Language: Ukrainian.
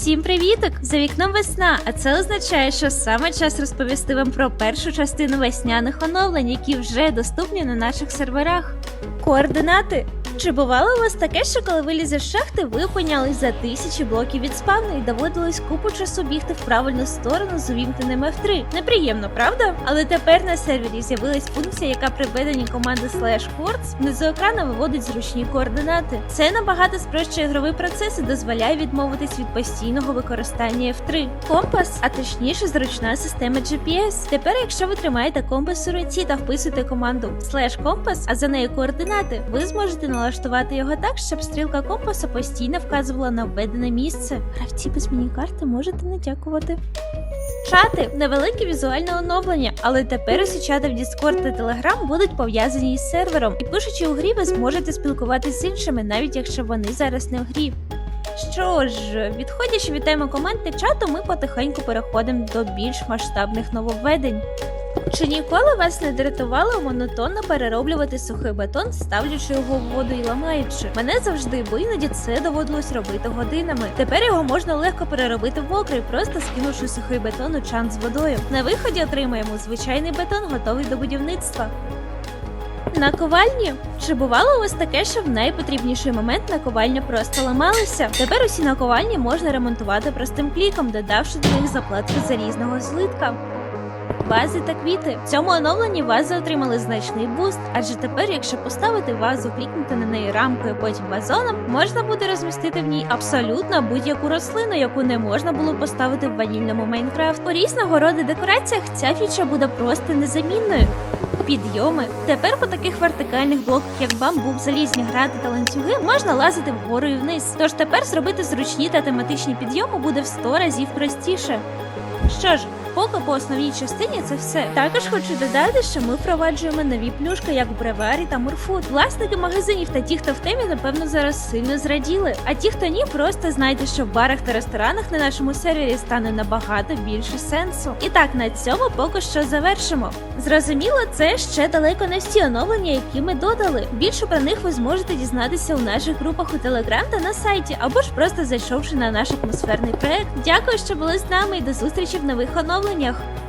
Всім привіток! За вікном весна, а це означає, що саме час розповісти вам про першу частину весняних оновлень, які вже доступні на наших серверах. Координати. Чи бувало у вас таке, що коли вилізе з шахти, ви опинялись за тисячі блоків від спавну і доводилось купу часу бігти в правильну сторону з увімкненим F3? Неприємно, правда? Але тепер на сервері з'явилась функція, яка при введенні команди slash quartz внизу екрану виводить зручні координати. Це набагато спрощує ігровий процес і дозволяє відмовитись від постійного використання F3. Компас, а точніше зручна система GPS. Тепер, якщо ви тримаєте компас у руці та вписуєте команду slash компас, а за нею координати, ви зможете налаштувати його так, щоб стрілка компаса постійно вказувала на введене місце. Гравці без міні-карти можете не дякувати. Чати невелике візуальне оновлення, але тепер усі чати в Discord та Telegram будуть пов'язані із сервером, і пишучи у грі, ви зможете спілкуватися з іншими, навіть якщо вони зараз не в грі. Що ж, відходячи від теми коменти чату, ми потихеньку переходимо до більш масштабних нововведень. Чи ніколи вас не дратувало монотонно перероблювати сухий бетон, ставлячи його в воду і ламаючи? Мене завжди, бо іноді це доводилось робити годинами. Тепер його можна легко переробити в мокрий, просто скинувши сухий бетон у чан з водою. На виході отримаємо звичайний бетон, готовий до будівництва. Наковальні? Чи бувало у вас таке, що в найпотрібніший момент наковальня просто ламалася? Тепер усі наковальні можна ремонтувати простим кліком, додавши до них заплатки залізного злитка. Вази та квіти. В цьому оновленні вази отримали значний буст, адже тепер, якщо поставити вазу, клікнути на неї рамкою, потім вазоном, можна буде розмістити в ній абсолютно будь-яку рослину, яку не можна було поставити в ванільному Майнкрафт. У різного роду декораціях ця фіча буде просто незамінною. Підйоми. Тепер по таких вертикальних блоках, як бамбук, залізні грати та ланцюги, можна лазити вгору і вниз. Тож тепер зробити зручні та тематичні підйоми буде в 100 разів простіше. Що ж, поки по основній частині це все. Також хочу додати, що ми впроваджуємо нові плюшки, як в Бреварі та Мурфуд. Власники магазинів та ті, хто в темі, напевно, зараз сильно зраділи. А ті, хто ні, просто знайте, що в барах та ресторанах на нашому сервері стане набагато більше сенсу. І так, на цьому поки що завершимо. Зрозуміло, це ще далеко не всі оновлення, які ми додали. Більше про них ви зможете дізнатися у наших групах у Телеграм та на сайті, або ж просто зайшовши на наш атмосферний проект. Дякую, що були з нами і до зустрічі в нових оновленнях відділеннях.